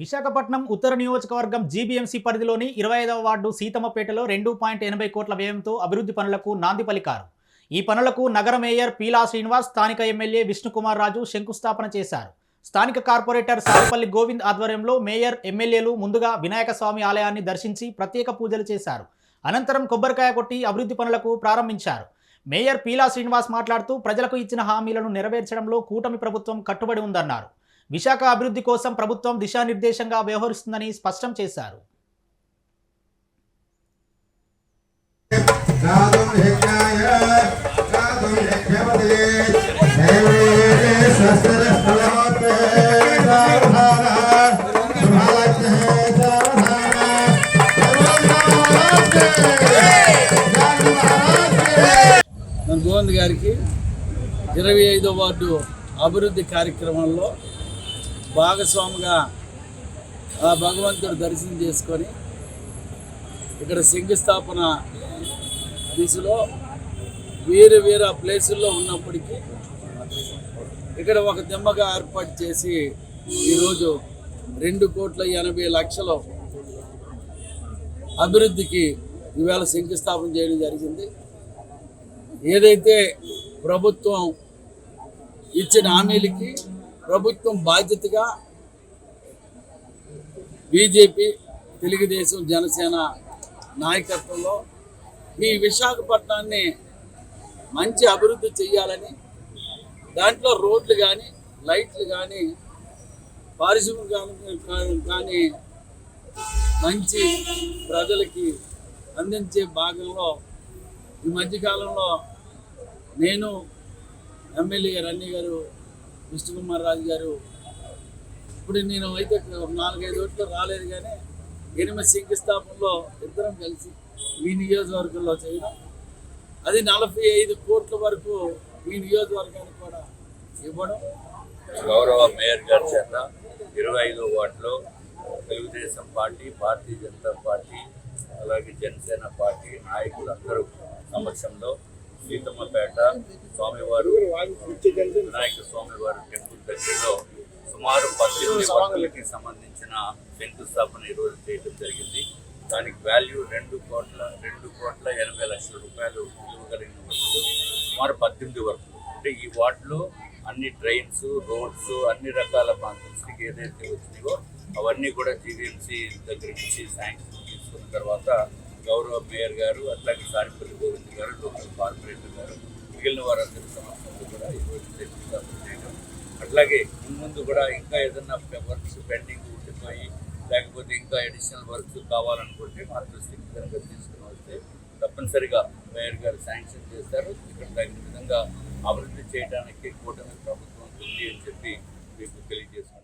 విశాఖపట్నం ఉత్తర నియోజకవర్గం జీబీఎంసీ పరిధిలోని ఇరవై ఐదవ వార్డు సీతమ్మపేటలో రెండు పాయింట్ ఎనభై కోట్ల వ్యయంతో అభివృద్ధి పనులకు నాంది పలికారు. ఈ పనులకు నగర మేయర్ పీలా శ్రీనివాస్ స్థానిక ఎమ్మెల్యే విష్ణుకుమార్ రాజు శంకుస్థాపన చేశారు. స్థానిక కార్పొరేటర్ సారిపల్లి గోవింద్ ఆధ్వర్యంలో మేయర్ ఎమ్మెల్యేలు ముందుగా వినాయక స్వామి ఆలయాన్ని దర్శించి ప్రత్యేక పూజలు చేశారు. అనంతరం కొబ్బరికాయ కొట్టి అభివృద్ధి పనులకు ప్రారంభించారు. మేయర్ పీలా శ్రీనివాస్ మాట్లాడుతూ ప్రజలకు ఇచ్చిన హామీలను నెరవేర్చడంలో కూటమి ప్రభుత్వం కట్టుబడి ఉందన్నారు. విశాఖ అభివృద్ధి కోసం ప్రభుత్వం దిశానిర్దేశంగా వ్యవహరిస్తుందని స్పష్టం చేశారు. గోవింద్ గారికి ఇరవై ఐదో వార్డు అభివృద్ధి కార్యక్రమంలో భాగస్వామిగా ఆ భగవంతుడు దర్శనం చేసుకొని ఇక్కడ శంకుస్థాపన దిశలో వేరే వేరే ప్లేసుల్లో ఉన్నప్పటికీ ఇక్కడ ఒక దిమ్మగా ఏర్పాటు చేసి ఈరోజు రెండు కోట్ల ఎనభై లక్షలు అభివృద్ధికి ఈవేళ శంకుస్థాపన చేయడం జరిగింది. ఏదైతే ప్రభుత్వం ఇచ్చిన హామీలకి ప్రభుత్వం బాధ్యతగా బీజేపీ తెలుగుదేశం జనసేన నాయకత్వంలో ఈ విశాఖపట్నాన్ని మంచి అభివృద్ధి చేయాలని దాంట్లో రోడ్లు కానీ లైట్లు కానీ పారిశ్రామిక కానీ మంచి ప్రజలకి అందించే భాగంలో ఈ మధ్యకాలంలో నేను ఎమ్మెల్యే రన్నీ గారు విష్ణుకుమార్ రాజు గారు ఇప్పుడు నేను అయితే ఒక నాలుగైదు ఓట్లు రాలేదు కానీ ఎనిమిది శంకుస్థాపనలో ఇద్దరం కలిసి ఈ నియోజకవర్గంలో చేయడం అది నలభై ఐదు కోట్ల వరకు ఈ నియోజకవర్గానికి కూడా ఇవ్వడం. గౌరవ మేయర్ గారి చేత ఇరవై ఐదో వార్డులో తెలుగుదేశం పార్టీ భారతీయ జనతా పార్టీ అలాగే జనసేన పార్టీ నాయకులందరూ సమక్షంలో సీతమ్మపేట స్వామివారు వినాయక స్వామివారు టెంపుల్ దగ్గరలో సుమారు పద్దెనిమిది వర్గులకి సంబంధించిన శంకుస్థాపన ఈరోజు చేయడం జరిగింది. దానికి వాల్యూ రెండు కోట్ల రెండు కోట్ల ఎనభై లక్షల రూపాయలు విలువ కలిగిన వస్తువు సుమారు పద్దెనిమిది వరకు. అంటే ఈ వార్డులో అన్ని ట్రైన్స్ రోడ్స్ అన్ని రకాల కాన్సెప్ట్స్కి ఏదైతే వచ్చినాయో అవన్నీ కూడా జీవీఎంసీ దగ్గర నుంచి శాంక్షన్ తీసుకున్న తర్వాత గౌరవ మేయర్ గారు అట్లాగే సారిపల్లి గోవింద్ గారు లోకల్ కార్పొరేటర్ గారు మిగిలిన వారందరి సమస్యలు కూడా ఈరోజు శంకుస్థాపన చేయడం. అట్లాగే ముందు కూడా ఇంకా ఏదన్నా వర్క్స్ పెండింగ్ ఉండిపోయి లేకపోతే ఇంకా అడిషనల్ వర్క్స్ కావాలనుకుంటే మా దృష్టికి కనుక తీసుకుని వస్తే తప్పనిసరిగా మేయర్ గారు శాంక్షన్ చేస్తారు. ఇక్కడ తగిన విధంగా అభివృద్ధి చేయడానికి కూటమి ప్రభుత్వం ఉంది అని చెప్పి మీకు తెలియజేసుకుంటాను